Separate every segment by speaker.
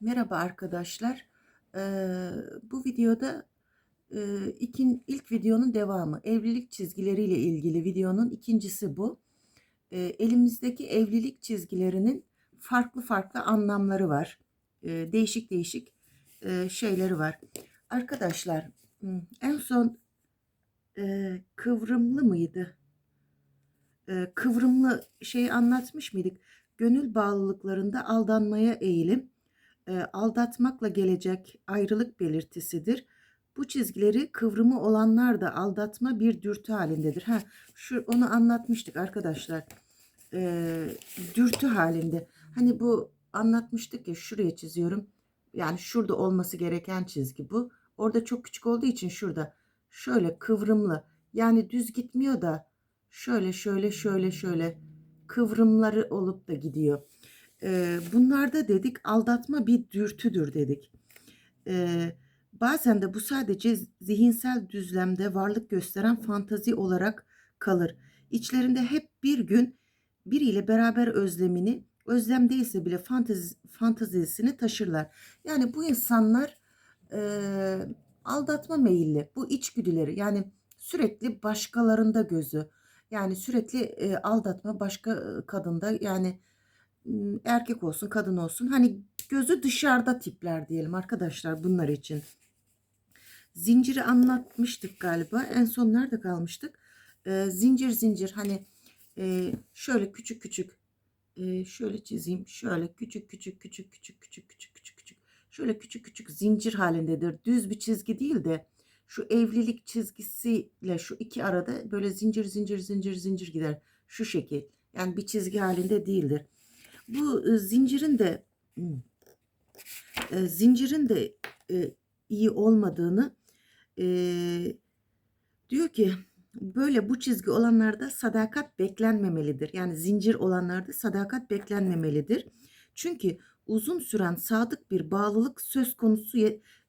Speaker 1: Merhaba arkadaşlar. Eee, bu videoda eee, ikin, ilk videonun devamı. Evlilik çizgileriyle ilgili videonun ikincisi bu. Eee, elimizdeki evlilik çizgilerinin farklı farklı anlamları var. Eee, değişik değişik eee, şeyleri var. Arkadaşlar en son eee, kıvrımlı mıydı? Kıvrımlı şeyi anlatmış mıydık? Gönül bağlılıklarında aldanmaya eğilim e, aldatmakla gelecek ayrılık belirtisidir. Bu çizgileri kıvrımı olanlar da aldatma bir dürtü halindedir. Ha, şu onu anlatmıştık arkadaşlar. E, dürtü halinde. Hani bu anlatmıştık ya şuraya çiziyorum. Yani şurada olması gereken çizgi bu. Orada çok küçük olduğu için şurada şöyle kıvrımlı. Yani düz gitmiyor da şöyle şöyle şöyle şöyle kıvrımları olup da gidiyor. Eee, bunlarda dedik aldatma bir dürtüdür dedik. Eee, bazen de bu sadece zihinsel düzlemde varlık gösteren fantazi olarak kalır. İçlerinde hep bir gün biriyle beraber özlemini, özlem değilse bile fantezi, fantazisini taşırlar. Yani bu insanlar eee, aldatma meyilli, bu içgüdüleri yani sürekli başkalarında gözü, yani sürekli eee, aldatma başka e, kadında yani erkek olsun kadın olsun hani gözü dışarıda tipler diyelim arkadaşlar bunlar için. Zinciri anlatmıştık galiba. En son nerede kalmıştık? Ee, zincir zincir hani e, şöyle küçük küçük e, şöyle çizeyim. Şöyle küçük küçük küçük küçük küçük küçük küçük küçük şöyle küçük küçük zincir halindedir. Düz bir çizgi değil de şu evlilik çizgisiyle şu iki arada böyle zincir zincir zincir zincir gider. Şu şekil. Yani bir çizgi halinde değildir. Bu e, zincirin de e, zincirin de e, iyi olmadığını diyor ki böyle bu çizgi olanlarda sadakat beklenmemelidir. Yani zincir olanlarda sadakat beklenmemelidir. Çünkü uzun süren sadık bir bağlılık söz konusu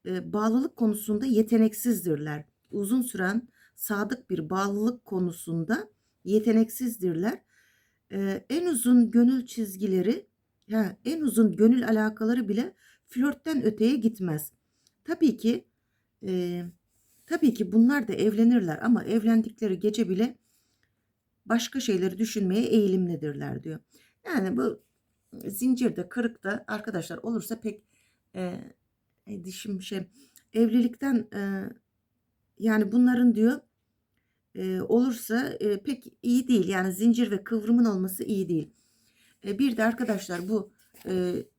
Speaker 1: bağlılık konusunda yeteneksizdirler. Uzun süren sadık bir bağlılık konusunda yeteneksizdirler. En uzun gönül çizgileri, ha, en uzun gönül alakaları bile flörtten öteye gitmez. Tabii ki, e, tabii ki bunlar da evlenirler ama evlendikleri gece bile başka şeyleri düşünmeye eğilimlidirler diyor. Yani bu zincirde, kırıkta arkadaşlar olursa pek e, dişim şey evlilikten e, yani bunların diyor olursa pek iyi değil. Yani zincir ve kıvrımın olması iyi değil. Bir de arkadaşlar bu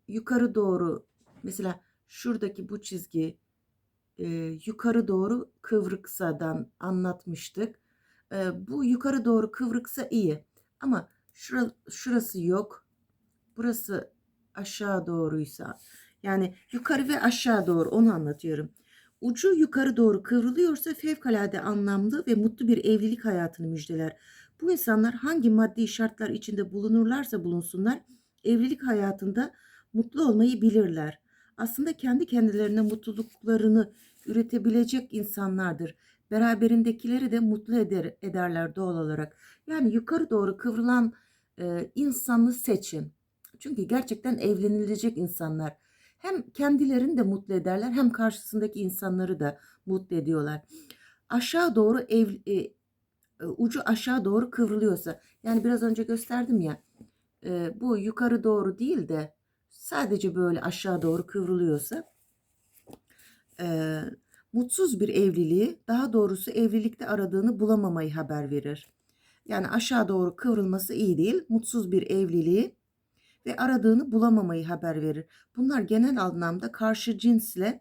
Speaker 1: yukarı doğru mesela şuradaki bu çizgi yukarı doğru kıvrıksadan anlatmıştık. Bu yukarı doğru kıvrıksa iyi. Ama şura, şurası yok. Burası aşağı doğruysa yani yukarı ve aşağı doğru onu anlatıyorum ucu yukarı doğru kıvrılıyorsa fevkalade anlamlı ve mutlu bir evlilik hayatını müjdeler. Bu insanlar hangi maddi şartlar içinde bulunurlarsa bulunsunlar evlilik hayatında mutlu olmayı bilirler. Aslında kendi kendilerine mutluluklarını üretebilecek insanlardır. Beraberindekileri de mutlu eder, ederler doğal olarak. Yani yukarı doğru kıvrılan e, insanı seçin. Çünkü gerçekten evlenilecek insanlar hem kendilerini de mutlu ederler hem karşısındaki insanları da mutlu ediyorlar. Aşağı doğru ev, e, e, ucu aşağı doğru kıvrılıyorsa yani biraz önce gösterdim ya e, bu yukarı doğru değil de sadece böyle aşağı doğru kıvrılıyorsa e, mutsuz bir evliliği daha doğrusu evlilikte aradığını bulamamayı haber verir. Yani aşağı doğru kıvrılması iyi değil. Mutsuz bir evliliği ve aradığını bulamamayı haber verir. Bunlar genel anlamda karşı cinsle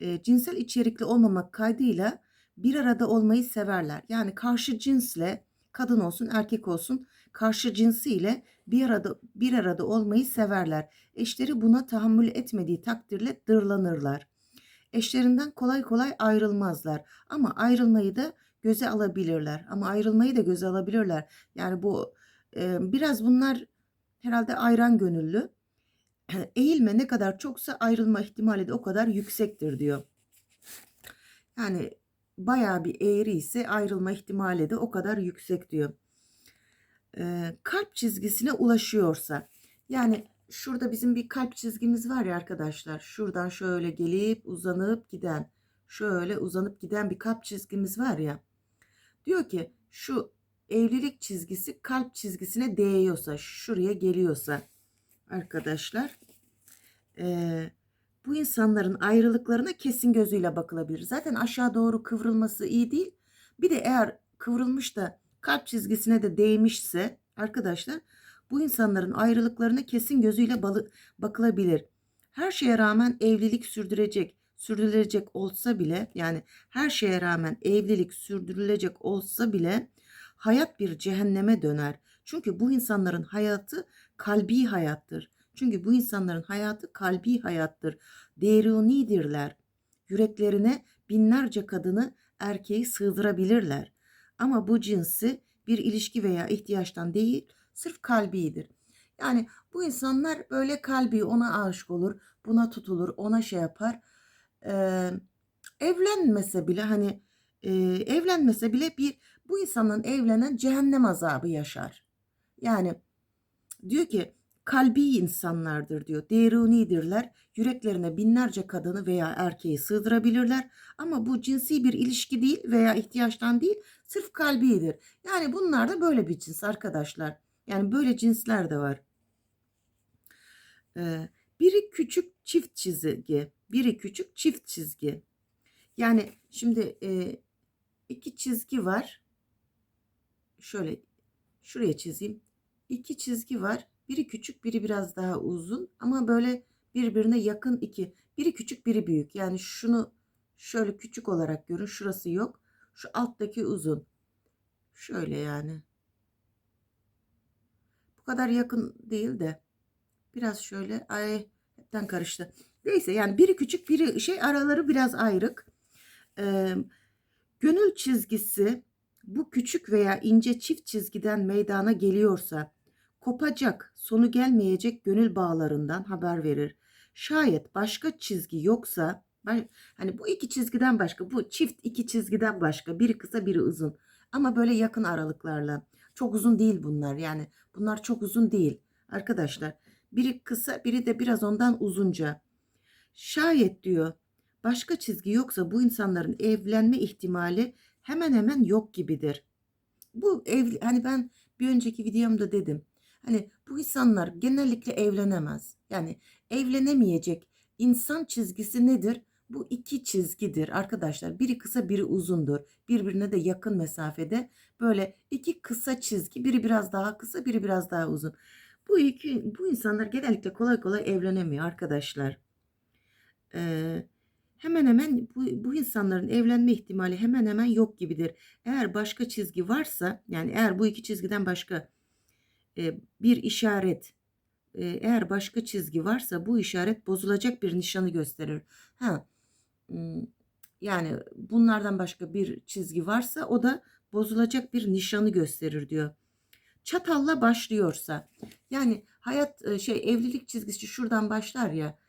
Speaker 1: e, cinsel içerikli olmamak kaydıyla bir arada olmayı severler. Yani karşı cinsle kadın olsun erkek olsun karşı cinsiyle bir arada bir arada olmayı severler. Eşleri buna tahammül etmediği takdirde dırlanırlar. Eşlerinden kolay kolay ayrılmazlar ama ayrılmayı da göze alabilirler. Ama ayrılmayı da göze alabilirler. Yani bu e, biraz bunlar herhalde ayran gönüllü. Eğilme ne kadar çoksa ayrılma ihtimali de o kadar yüksektir diyor. Yani bayağı bir eğri ise ayrılma ihtimali de o kadar yüksek diyor. Ee, kalp çizgisine ulaşıyorsa yani şurada bizim bir kalp çizgimiz var ya arkadaşlar. Şuradan şöyle gelip uzanıp giden, şöyle uzanıp giden bir kalp çizgimiz var ya. Diyor ki şu evlilik çizgisi kalp çizgisine değiyorsa, şuraya geliyorsa arkadaşlar eee, bu insanların ayrılıklarına kesin gözüyle bakılabilir. Zaten aşağı doğru kıvrılması iyi değil. Bir de eğer kıvrılmış da kalp çizgisine de değmişse arkadaşlar bu insanların ayrılıklarına kesin gözüyle bakılabilir. Her şeye rağmen evlilik sürdürecek, sürdürülecek olsa bile yani her şeye rağmen evlilik sürdürülecek olsa bile hayat bir cehenneme döner. Çünkü bu insanların hayatı kalbi hayattır. Çünkü bu insanların hayatı kalbi hayattır. Derunidirler. Yüreklerine binlerce kadını erkeği sığdırabilirler. Ama bu cinsi bir ilişki veya ihtiyaçtan değil, sırf kalbidir. Yani bu insanlar böyle kalbi ona aşık olur, buna tutulur, ona şey yapar. Ee, evlenmese bile hani e, evlenmese bile bir bu insanın evlenen cehennem azabı yaşar. Yani diyor ki kalbi insanlardır diyor. Derunidirler. Yüreklerine binlerce kadını veya erkeği sığdırabilirler. Ama bu cinsi bir ilişki değil veya ihtiyaçtan değil, sırf kalbidir. Yani bunlar da böyle bir cins arkadaşlar. Yani böyle cinsler de var. Ee, biri küçük çift çizgi, biri küçük çift çizgi. Yani şimdi e, iki çizgi var. Şöyle şuraya çizeyim. İki çizgi var. Biri küçük, biri biraz daha uzun ama böyle birbirine yakın iki. Biri küçük, biri büyük. Yani şunu şöyle küçük olarak görün. Şurası yok. Şu alttaki uzun. Şöyle yani. Bu kadar yakın değil de biraz şöyle ay hepten karıştı. Neyse yani biri küçük, biri şey araları biraz ayrık. Ee, gönül çizgisi bu küçük veya ince çift çizgiden meydana geliyorsa kopacak, sonu gelmeyecek gönül bağlarından haber verir. Şayet başka çizgi yoksa hani bu iki çizgiden başka, bu çift iki çizgiden başka, biri kısa biri uzun ama böyle yakın aralıklarla. Çok uzun değil bunlar yani bunlar çok uzun değil arkadaşlar. Biri kısa, biri de biraz ondan uzunca. Şayet diyor başka çizgi yoksa bu insanların evlenme ihtimali hemen hemen yok gibidir. Bu ev hani ben bir önceki videomda dedim. Hani bu insanlar genellikle evlenemez. Yani evlenemeyecek insan çizgisi nedir? Bu iki çizgidir arkadaşlar. Biri kısa biri uzundur. Birbirine de yakın mesafede böyle iki kısa çizgi. Biri biraz daha kısa biri biraz daha uzun. Bu iki bu insanlar genellikle kolay kolay evlenemiyor arkadaşlar. Ee, hemen hemen bu, bu insanların evlenme ihtimali hemen hemen yok gibidir. Eğer başka çizgi varsa yani eğer bu iki çizgiden başka e, bir işaret e, eğer başka çizgi varsa bu işaret bozulacak bir nişanı gösterir. Ha, yani bunlardan başka bir çizgi varsa o da bozulacak bir nişanı gösterir diyor. Çatalla başlıyorsa yani hayat e, şey evlilik çizgisi şuradan başlar ya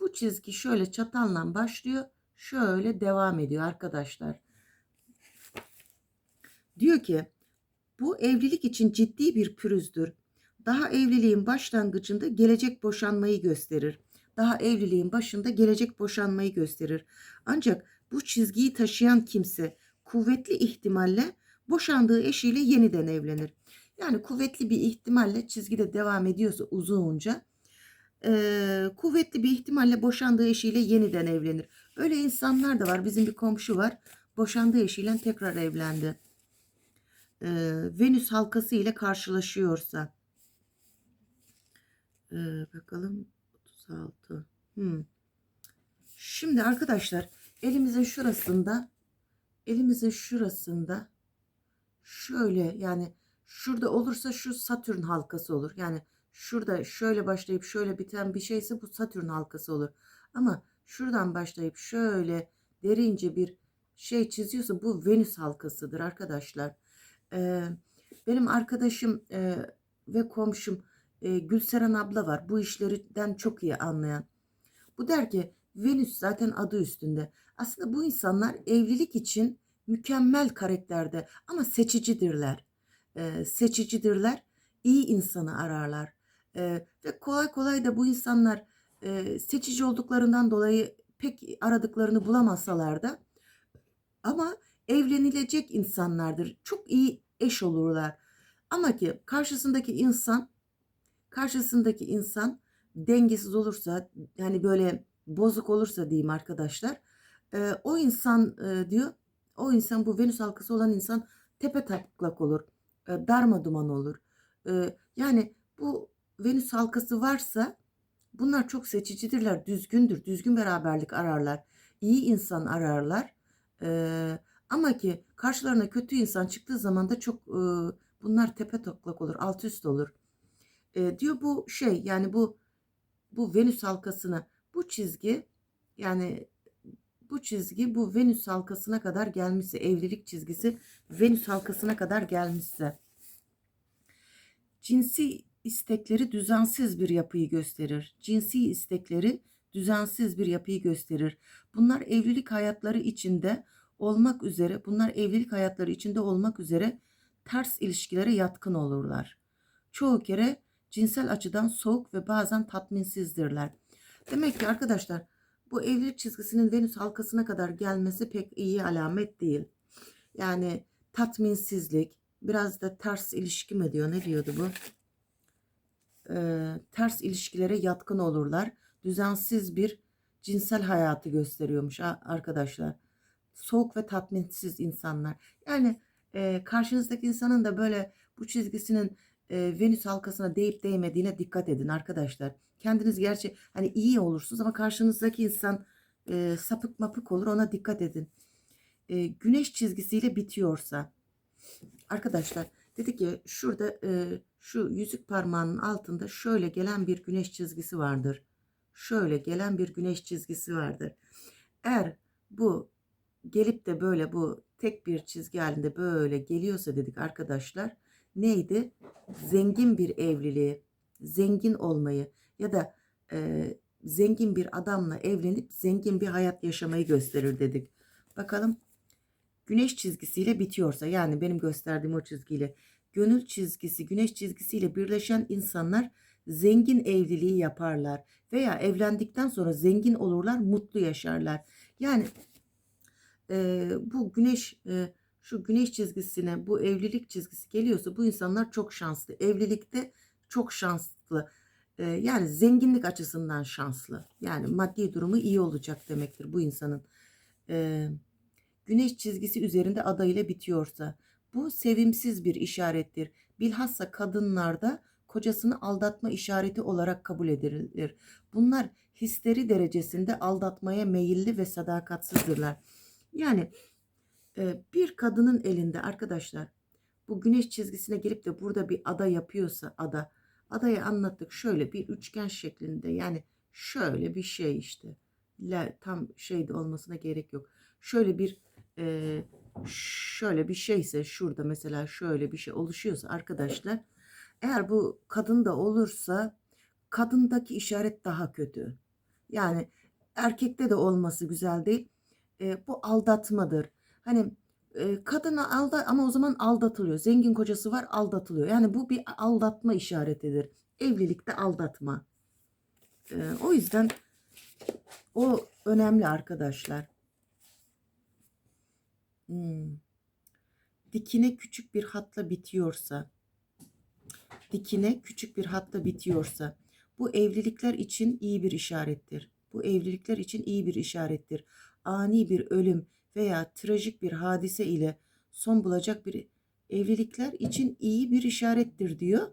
Speaker 1: bu çizgi şöyle çatalla başlıyor şöyle devam ediyor arkadaşlar. Diyor ki bu evlilik için ciddi bir pürüzdür. Daha evliliğin başlangıcında gelecek boşanmayı gösterir. Daha evliliğin başında gelecek boşanmayı gösterir. Ancak bu çizgiyi taşıyan kimse kuvvetli ihtimalle boşandığı eşiyle yeniden evlenir. Yani kuvvetli bir ihtimalle çizgide devam ediyorsa uzunca e, kuvvetli bir ihtimalle boşandığı eşiyle yeniden evlenir. Öyle insanlar da var. Bizim bir komşu var. Boşandığı eşiyle tekrar evlendi e, Venüs halkası ile karşılaşıyorsa e, bakalım 36 hmm. şimdi arkadaşlar elimizin şurasında elimizin şurasında şöyle yani şurada olursa şu Satürn halkası olur yani şurada şöyle başlayıp şöyle biten bir şeyse bu Satürn halkası olur ama şuradan başlayıp şöyle derince bir şey çiziyorsa bu Venüs halkasıdır arkadaşlar e, benim arkadaşım e, ve komşum e, Gülseren abla var. Bu işlerden çok iyi anlayan. Bu der ki Venüs zaten adı üstünde. Aslında bu insanlar evlilik için mükemmel karakterde ama seçicidirler. E, seçicidirler. İyi insanı ararlar. Eee, ve kolay kolay da bu insanlar, eee, seçici olduklarından dolayı pek aradıklarını bulamasalar da ama evlenilecek insanlardır. Çok iyi eş olurlar. Ama ki karşısındaki insan karşısındaki insan dengesiz olursa, yani böyle bozuk olursa diyeyim arkadaşlar, eee, o insan, eee, diyor, o insan bu Venüs halkası olan insan tepetaklak olur, eee, darmaduman olur. Eee, yani bu Venüs halkası varsa bunlar çok seçicidirler, düzgündür, düzgün beraberlik ararlar, iyi insan ararlar. Eee, ama ki karşılarına kötü insan çıktığı zaman da çok, ııı, bunlar tepetaklak olur, alt üst olur. Eee, diyor bu şey, yani bu bu Venüs halkasına, bu çizgi, yani bu çizgi bu Venüs halkasına kadar gelmişse, evlilik çizgisi Venüs halkasına kadar gelmişse cinsi istekleri düzensiz bir yapıyı gösterir. Cinsi istekleri düzensiz bir yapıyı gösterir. Bunlar evlilik hayatları içinde olmak üzere, bunlar evlilik hayatları içinde olmak üzere ters ilişkilere yatkın olurlar. Çoğu kere cinsel açıdan soğuk ve bazen tatminsizdirler. Demek ki arkadaşlar bu evlilik çizgisinin Venüs halkasına kadar gelmesi pek iyi alamet değil. Yani tatminsizlik, biraz da ters ilişki mi diyor, ne diyordu bu? Ee, ters ilişkilere yatkın olurlar. Düzensiz bir cinsel hayatı gösteriyormuş arkadaşlar. Soğuk ve tatminsiz insanlar. Yani e, karşınızdaki insanın da böyle bu çizgisinin e, Venüs halkasına değip değmediğine dikkat edin arkadaşlar. Kendiniz gerçi hani iyi olursunuz ama karşınızdaki insan e, sapık mapık olur ona dikkat edin. E, güneş çizgisiyle bitiyorsa arkadaşlar dedi ki şurada e, şu yüzük parmağının altında şöyle gelen bir güneş çizgisi vardır. Şöyle gelen bir güneş çizgisi vardır. Eğer bu gelip de böyle bu tek bir çizgi halinde böyle geliyorsa dedik arkadaşlar neydi? Zengin bir evliliği, zengin olmayı ya da e, zengin bir adamla evlenip zengin bir hayat yaşamayı gösterir dedik. Bakalım güneş çizgisiyle bitiyorsa yani benim gösterdiğim o çizgiyle gönül çizgisi güneş çizgisiyle birleşen insanlar zengin evliliği yaparlar veya evlendikten sonra zengin olurlar mutlu yaşarlar. Yani e, bu güneş e, şu güneş çizgisine bu evlilik çizgisi geliyorsa bu insanlar çok şanslı. Evlilikte çok şanslı. E, yani zenginlik açısından şanslı. Yani maddi durumu iyi olacak demektir bu insanın. E, güneş çizgisi üzerinde adayla bitiyorsa bu sevimsiz bir işarettir. Bilhassa kadınlarda kocasını aldatma işareti olarak kabul edilir. Bunlar histeri derecesinde aldatmaya meyilli ve sadakatsızdırlar. Yani e, bir kadının elinde arkadaşlar bu güneş çizgisine gelip de burada bir ada yapıyorsa ada adayı anlattık şöyle bir üçgen şeklinde yani şöyle bir şey işte tam şeyde olmasına gerek yok şöyle bir e, şöyle bir şeyse şurada mesela şöyle bir şey oluşuyorsa arkadaşlar eğer bu kadın da olursa kadındaki işaret daha kötü yani erkekte de olması güzel değil e, bu aldatmadır hani e, kadına alda ama o zaman aldatılıyor. Zengin kocası var aldatılıyor. Yani bu bir aldatma işaretidir. Evlilikte aldatma. E, o yüzden o önemli arkadaşlar. Hmm. Dikine küçük bir hatla bitiyorsa, dikine küçük bir hatla bitiyorsa, bu evlilikler için iyi bir işarettir. Bu evlilikler için iyi bir işarettir. Ani bir ölüm veya trajik bir hadise ile son bulacak bir evlilikler için iyi bir işarettir diyor.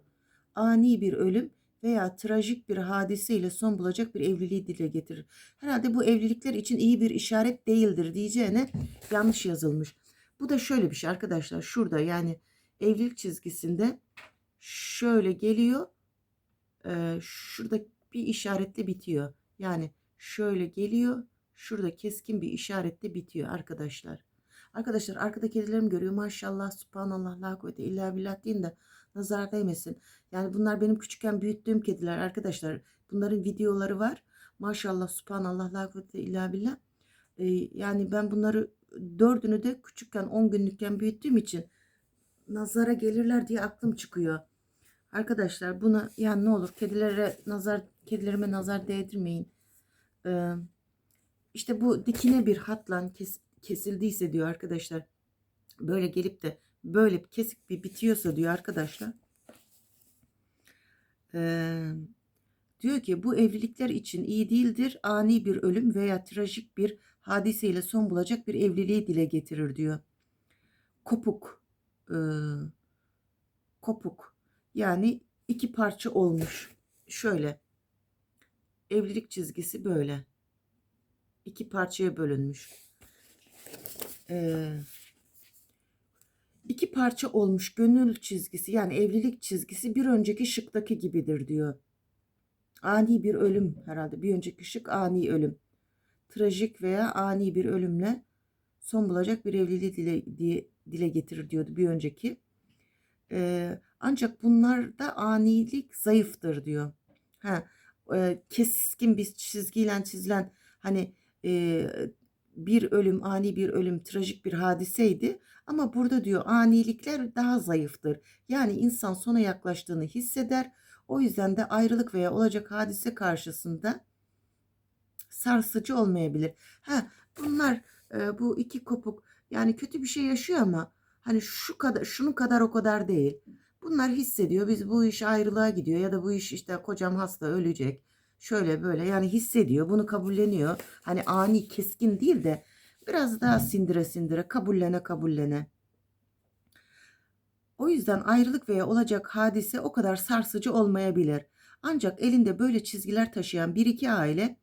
Speaker 1: Ani bir ölüm veya trajik bir hadise ile son bulacak bir evliliği dile getirir. Herhalde bu evlilikler için iyi bir işaret değildir diyeceğine yanlış yazılmış. Bu da şöyle bir şey arkadaşlar. Şurada yani evlilik çizgisinde şöyle geliyor. Ee, şurada bir işaretle bitiyor. Yani şöyle geliyor Şurada keskin bir işaretle bitiyor arkadaşlar. Arkadaşlar arkada kedilerim görüyor. Maşallah, subhanallah, la kuvvete illa billah deyin de nazar değmesin. Yani bunlar benim küçükken büyüttüğüm kediler arkadaşlar. Bunların videoları var. Maşallah, subhanallah, la kuvvete illa billah. Ee, yani ben bunları dördünü de küçükken 10 günlükken büyüttüğüm için nazara gelirler diye aklım çıkıyor. Arkadaşlar buna yani ne olur kedilere nazar kedilerime nazar değdirmeyin. Ee, işte bu dikine bir hatla kes, kesildiyse diyor arkadaşlar. Böyle gelip de böyle kesik bir bitiyorsa diyor arkadaşlar. Ee, diyor ki bu evlilikler için iyi değildir. Ani bir ölüm veya trajik bir hadiseyle son bulacak bir evliliği dile getirir diyor. Kopuk. Ee, kopuk. Yani iki parça olmuş. Şöyle. Evlilik çizgisi böyle. İki parçaya bölünmüş. Ee, iki parça olmuş gönül çizgisi yani evlilik çizgisi bir önceki şıktaki gibidir diyor. Ani bir ölüm herhalde. Bir önceki şık ani ölüm. Trajik veya ani bir ölümle son bulacak bir evliliği dile, diye, dile getirir diyordu bir önceki. Ee, ancak bunlarda anilik zayıftır diyor. Ha, e, keskin bir çizgiyle çizilen hani e, bir ölüm, ani bir ölüm, trajik bir hadiseydi. Ama burada diyor anilikler daha zayıftır. Yani insan sona yaklaştığını hisseder. O yüzden de ayrılık veya olacak hadise karşısında sarsıcı olmayabilir. Ha, bunlar e, bu iki kopuk yani kötü bir şey yaşıyor ama hani şu kadar şunun kadar o kadar değil. Bunlar hissediyor. Biz bu iş ayrılığa gidiyor ya da bu iş işte kocam hasta ölecek. Şöyle böyle yani hissediyor. Bunu kabulleniyor. Hani ani keskin değil de biraz daha sindire sindire kabullene kabullene. O yüzden ayrılık veya olacak hadise o kadar sarsıcı olmayabilir. Ancak elinde böyle çizgiler taşıyan bir iki aile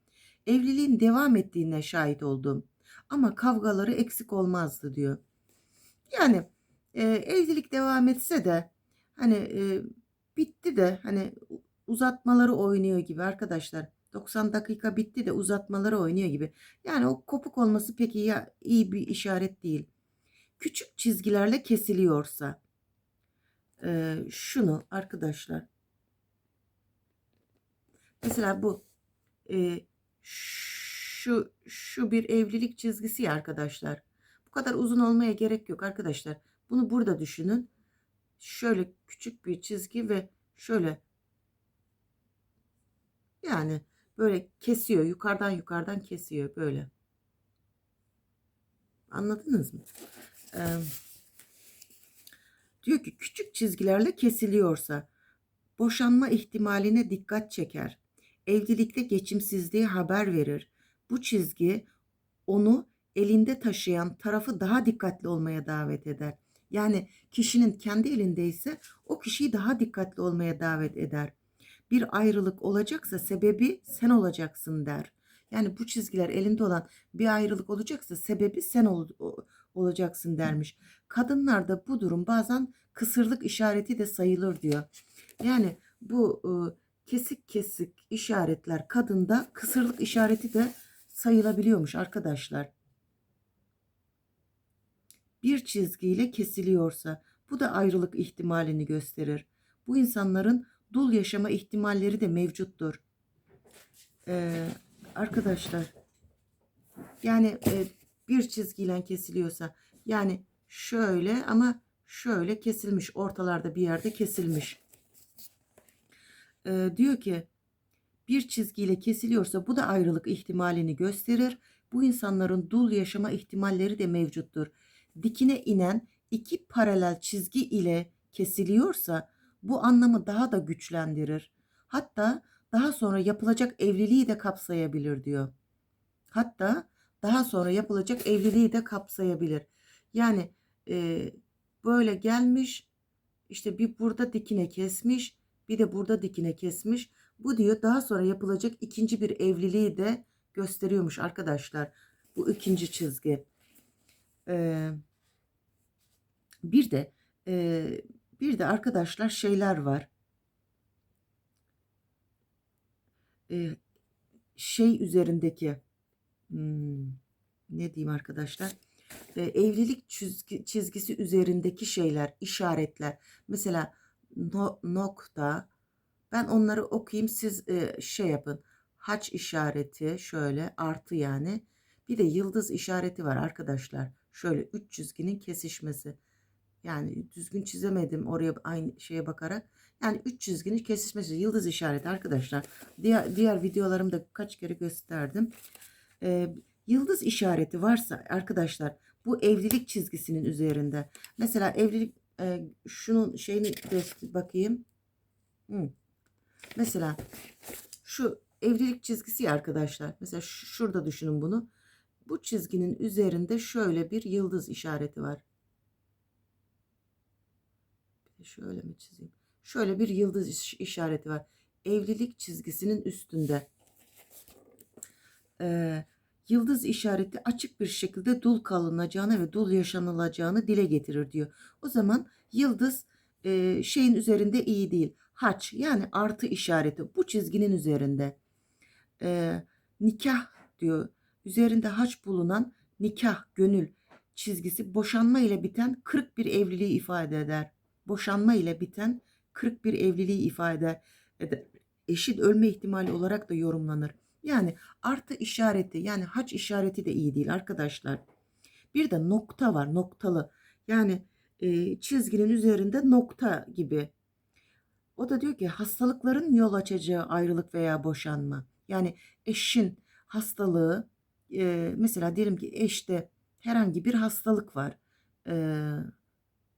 Speaker 1: evliliğin devam ettiğine şahit oldum. Ama kavgaları eksik olmazdı diyor. Yani e, evlilik devam etse de hani e, bitti de hani uzatmaları oynuyor gibi arkadaşlar. 90 dakika bitti de uzatmaları oynuyor gibi. Yani o kopuk olması pek iyi, iyi bir işaret değil. Küçük çizgilerle kesiliyorsa e, şunu arkadaşlar mesela bu e, şu şu bir evlilik çizgisi ya arkadaşlar. Bu kadar uzun olmaya gerek yok arkadaşlar. Bunu burada düşünün. Şöyle küçük bir çizgi ve şöyle yani böyle kesiyor. Yukarıdan yukarıdan kesiyor böyle. Anladınız mı? Ee, diyor ki küçük çizgilerle kesiliyorsa boşanma ihtimaline dikkat çeker. Evlilikte geçimsizliği haber verir. Bu çizgi onu elinde taşıyan tarafı daha dikkatli olmaya davet eder. Yani kişinin kendi elindeyse o kişiyi daha dikkatli olmaya davet eder. Bir ayrılık olacaksa sebebi sen olacaksın der. Yani bu çizgiler elinde olan bir ayrılık olacaksa sebebi sen ol, olacaksın dermiş. Kadınlarda bu durum bazen kısırlık işareti de sayılır diyor. Yani bu e, kesik kesik işaretler kadında kısırlık işareti de sayılabiliyormuş arkadaşlar. Bir çizgiyle kesiliyorsa bu da ayrılık ihtimalini gösterir. Bu insanların dul yaşama ihtimalleri de mevcuttur. Ee, arkadaşlar yani e, bir çizgiyle kesiliyorsa yani şöyle ama şöyle kesilmiş ortalarda bir yerde kesilmiş. Ee, diyor ki bir çizgiyle kesiliyorsa bu da ayrılık ihtimalini gösterir. Bu insanların dul yaşama ihtimalleri de mevcuttur. Dikine inen iki paralel çizgi ile kesiliyorsa bu anlamı daha da güçlendirir. Hatta daha sonra yapılacak evliliği de kapsayabilir diyor. Hatta daha sonra yapılacak evliliği de kapsayabilir. Yani e, böyle gelmiş işte bir burada dikine kesmiş bir de burada dikine kesmiş. Bu diyor daha sonra yapılacak ikinci bir evliliği de gösteriyormuş arkadaşlar. Bu ikinci çizgi. Ee, bir de e, bir de arkadaşlar şeyler var. Ee, şey üzerindeki hmm, ne diyeyim arkadaşlar? Ee, evlilik çizgi, çizgisi üzerindeki şeyler, işaretler. Mesela no, nokta. Ben onları okuyayım siz e, şey yapın. Haç işareti şöyle artı yani. Bir de yıldız işareti var arkadaşlar. Şöyle üç çizginin kesişmesi. Yani düzgün çizemedim oraya aynı şeye bakarak. Yani üç çizginin kesişmesi yıldız işareti arkadaşlar. Diğer, diğer videolarımda kaç kere gösterdim. Ee, yıldız işareti varsa arkadaşlar bu evlilik çizgisinin üzerinde. Mesela evlilik e, şunun şeyini bakayım. Hı. Mesela şu evlilik çizgisi ya arkadaşlar. Mesela şu- şurada düşünün bunu. Bu çizginin üzerinde şöyle bir yıldız işareti var. Şöyle mi çizeyim? Şöyle bir yıldız iş- işareti var. Evlilik çizgisinin üstünde. Ee, yıldız işareti açık bir şekilde dul kalınacağını ve dul yaşanılacağını dile getirir diyor. O zaman yıldız e, şeyin üzerinde iyi değil. Haç yani artı işareti bu çizginin üzerinde. Ee, nikah diyor. Üzerinde haç bulunan nikah, gönül çizgisi boşanma ile biten kırık bir evliliği ifade eder. Boşanma ile biten kırık bir evliliği ifade eder. Eşit ölme ihtimali olarak da yorumlanır. Yani artı işareti yani haç işareti de iyi değil arkadaşlar. Bir de nokta var noktalı. Yani e, çizginin üzerinde nokta gibi. O da diyor ki hastalıkların yol açacağı ayrılık veya boşanma. Yani eşin hastalığı e, mesela diyelim ki eşte herhangi bir hastalık var. E,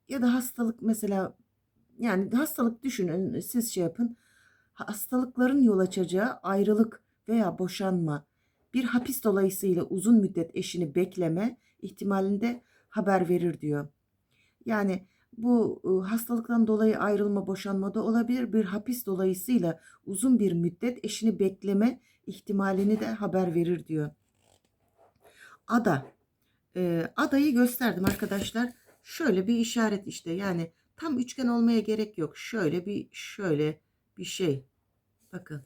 Speaker 1: ya da hastalık mesela yani hastalık düşünün siz şey yapın. Hastalıkların yol açacağı ayrılık veya boşanma bir hapis dolayısıyla uzun müddet eşini bekleme ihtimalinde haber verir diyor. Yani bu e, hastalıktan dolayı ayrılma, boşanma da olabilir. Bir hapis dolayısıyla uzun bir müddet eşini bekleme ihtimalini de haber verir diyor. Ada. Ee, adayı gösterdim arkadaşlar. Şöyle bir işaret işte. Yani tam üçgen olmaya gerek yok. Şöyle bir şöyle bir şey. Bakın.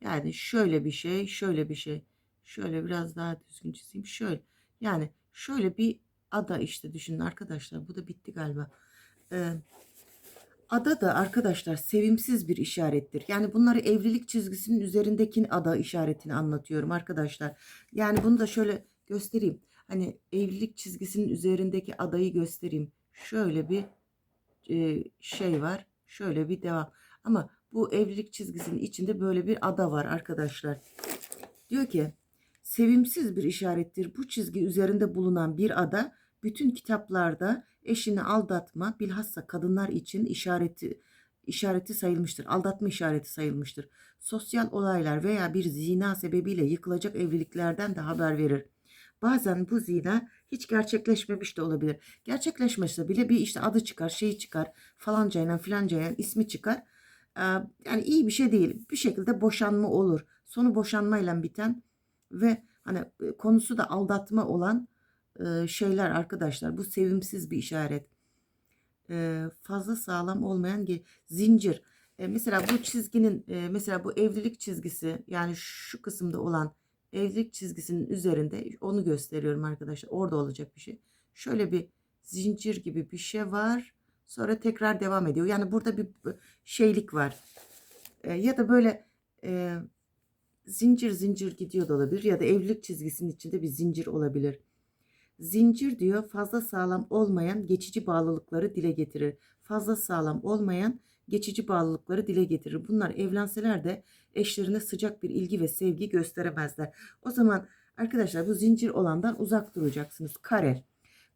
Speaker 1: Yani şöyle bir şey, şöyle bir şey. Şöyle biraz daha düzgün çizeyim. Şöyle. Yani şöyle bir ada işte düşünün arkadaşlar. Bu da bitti galiba. Ee, ada da arkadaşlar sevimsiz bir işarettir. Yani bunları evlilik çizgisinin üzerindeki ada işaretini anlatıyorum arkadaşlar. Yani bunu da şöyle göstereyim. Hani evlilik çizgisinin üzerindeki adayı göstereyim. Şöyle bir e, şey var. Şöyle bir devam. Ama bu evlilik çizgisinin içinde böyle bir ada var arkadaşlar. Diyor ki sevimsiz bir işarettir. Bu çizgi üzerinde bulunan bir ada bütün kitaplarda eşini aldatma bilhassa kadınlar için işareti işareti sayılmıştır. Aldatma işareti sayılmıştır. Sosyal olaylar veya bir zina sebebiyle yıkılacak evliliklerden de haber verir. Bazen bu zina hiç gerçekleşmemiş de olabilir. Gerçekleşmese bile bir işte adı çıkar, şeyi çıkar, falancayla filancayla ismi çıkar. Yani iyi bir şey değil. Bir şekilde boşanma olur. Sonu boşanmayla biten ve hani e, konusu da aldatma olan e, şeyler arkadaşlar. Bu sevimsiz bir işaret. E, Fazla sağlam olmayan ge- zincir. Mesela bu çizginin mesela bu evlilik çizgisi yani şu kısımda olan evlilik çizgisinin üzerinde onu gösteriyorum arkadaşlar. Orada olacak bir şey. Şöyle bir zincir gibi bir şey var. Sonra tekrar devam ediyor. Yani burada bir şeylik var. E, ya da böyle e, zincir zincir gidiyor da olabilir. Ya da evlilik çizgisinin içinde bir zincir olabilir. Zincir diyor fazla sağlam olmayan geçici bağlılıkları dile getirir. Fazla sağlam olmayan geçici bağlılıkları dile getirir. Bunlar evlenseler de eşlerine sıcak bir ilgi ve sevgi gösteremezler. O zaman arkadaşlar bu zincir olandan uzak duracaksınız. Kare.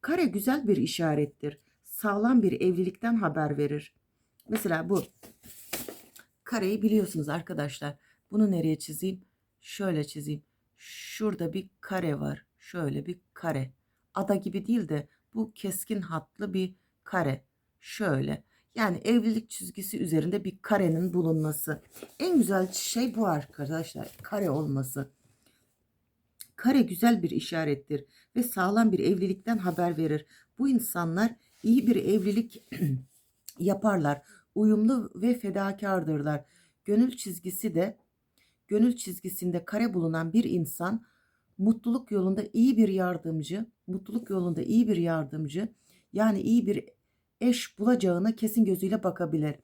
Speaker 1: Kare güzel bir işarettir. Sağlam bir evlilikten haber verir. Mesela bu kareyi biliyorsunuz arkadaşlar. Bunu nereye çizeyim? Şöyle çizeyim. Şurada bir kare var. Şöyle bir kare. Ada gibi değil de bu keskin hatlı bir kare. Şöyle. Yani evlilik çizgisi üzerinde bir karenin bulunması. En güzel şey bu arkadaşlar. Kare olması. Kare güzel bir işarettir ve sağlam bir evlilikten haber verir. Bu insanlar iyi bir evlilik yaparlar. Uyumlu ve fedakardırlar. Gönül çizgisi de gönül çizgisinde kare bulunan bir insan mutluluk yolunda iyi bir yardımcı, mutluluk yolunda iyi bir yardımcı, yani iyi bir eş bulacağına kesin gözüyle bakabilir.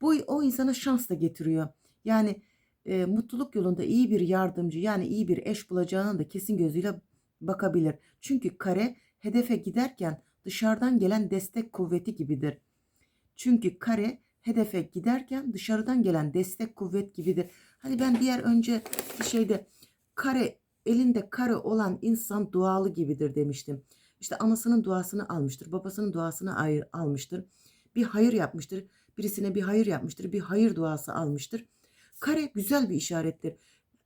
Speaker 1: Bu o insana şans da getiriyor. Yani e, mutluluk yolunda iyi bir yardımcı, yani iyi bir eş bulacağına da kesin gözüyle bakabilir. Çünkü kare hedefe giderken dışarıdan gelen destek kuvveti gibidir. Çünkü kare hedefe giderken dışarıdan gelen destek kuvvet gibidir. Hani ben diğer önce şeyde kare elinde kare olan insan dualı gibidir demiştim. İşte anasının duasını almıştır, babasının duasını ayır, almıştır. Bir hayır yapmıştır, birisine bir hayır yapmıştır, bir hayır duası almıştır. Kare güzel bir işarettir.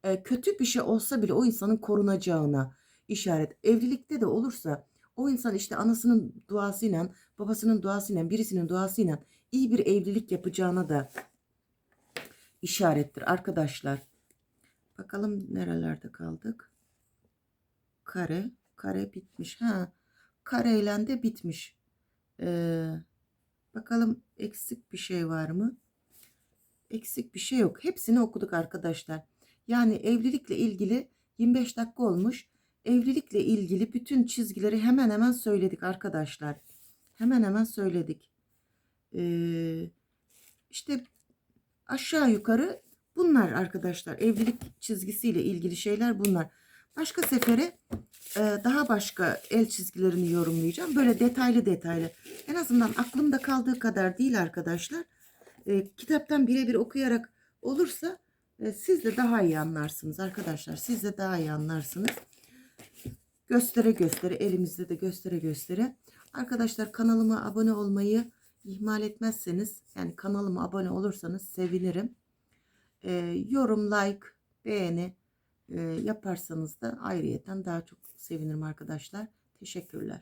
Speaker 1: E, kötü bir şey olsa bile o insanın korunacağına işaret. Evlilikte de olursa o insan işte anasının duasıyla, babasının duasıyla, birisinin duasıyla iyi bir evlilik yapacağına da işarettir arkadaşlar. Bakalım nerelerde kaldık. Kare, kare bitmiş. Ha, kareyle de bitmiş. Ee, bakalım eksik bir şey var mı? Eksik bir şey yok. Hepsini okuduk arkadaşlar. Yani evlilikle ilgili 25 dakika olmuş. Evlilikle ilgili bütün çizgileri hemen hemen söyledik arkadaşlar. Hemen hemen söyledik. Ee, işte aşağı yukarı bunlar arkadaşlar. Evlilik çizgisiyle ilgili şeyler bunlar. Başka sefere e, daha başka el çizgilerini yorumlayacağım. Böyle detaylı detaylı. En azından aklımda kaldığı kadar değil arkadaşlar. E, kitaptan birebir okuyarak olursa e, siz de daha iyi anlarsınız arkadaşlar. Siz de daha iyi anlarsınız. Göstere göstere elimizde de göstere göstere. Arkadaşlar kanalıma abone olmayı ihmal etmezseniz yani kanalıma abone olursanız sevinirim. Yorum, like, beğeni yaparsanız da ayrıyeten daha çok sevinirim arkadaşlar. Teşekkürler.